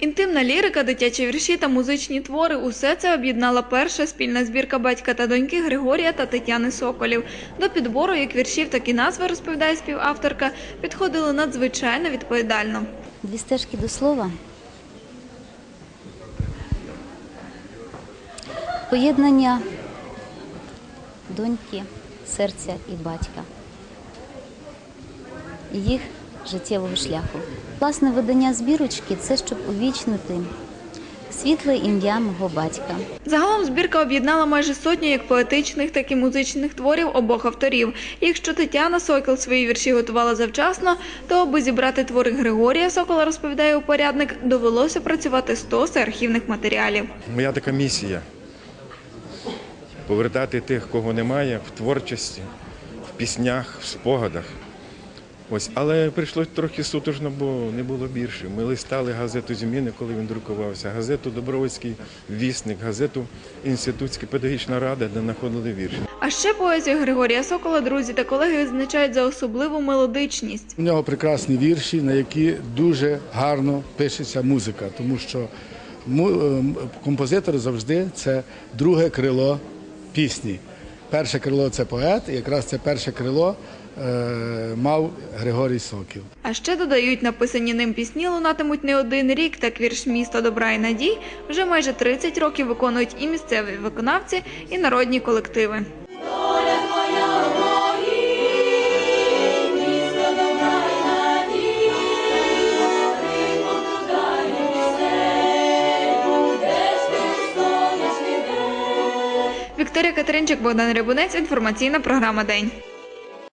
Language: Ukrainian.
Інтимна лірика, дитячі вірші та музичні твори усе це об'єднала перша спільна збірка батька та доньки Григорія та Тетяни Соколів. До підбору як віршів, так і назви, розповідає співавторка, підходили надзвичайно відповідально. Дві стежки до слова. Поєднання доньки, серця і батька. Їх життєвого шляху. Власне, видання збірочки це щоб увічнити світле ім'я мого батька. Загалом збірка об'єднала майже сотню як поетичних, так і музичних творів обох авторів. Якщо Тетяна Сокол свої вірші готувала завчасно, то аби зібрати твори Григорія Сокола, розповідає упорядник, довелося працювати стоси архівних матеріалів. Моя така місія повертати тих, кого немає, в творчості, в піснях, в спогадах. Ось, але прийшлось трохи сутужно, бо не було більше. Ми листали газету Зміни, коли він друкувався, газету Добровольський вісник, газету Інститутська педагогічна рада, де знаходили вірші. А ще поезію Григорія Сокола друзі та колеги відзначають за особливу мелодичність. У нього прекрасні вірші, на які дуже гарно пишеться музика, тому що му- ем, композитор завжди це друге крило пісні. Перше крило це поет, і якраз це перше крило е, мав Григорій Сокіл. А ще додають, написані ним пісні лунатимуть не один рік, так вірш місто добра і надій вже майже 30 років виконують і місцеві виконавці, і народні колективи. Вікторія Катеринчик, Богдан Рябунець, інформаційна програма День.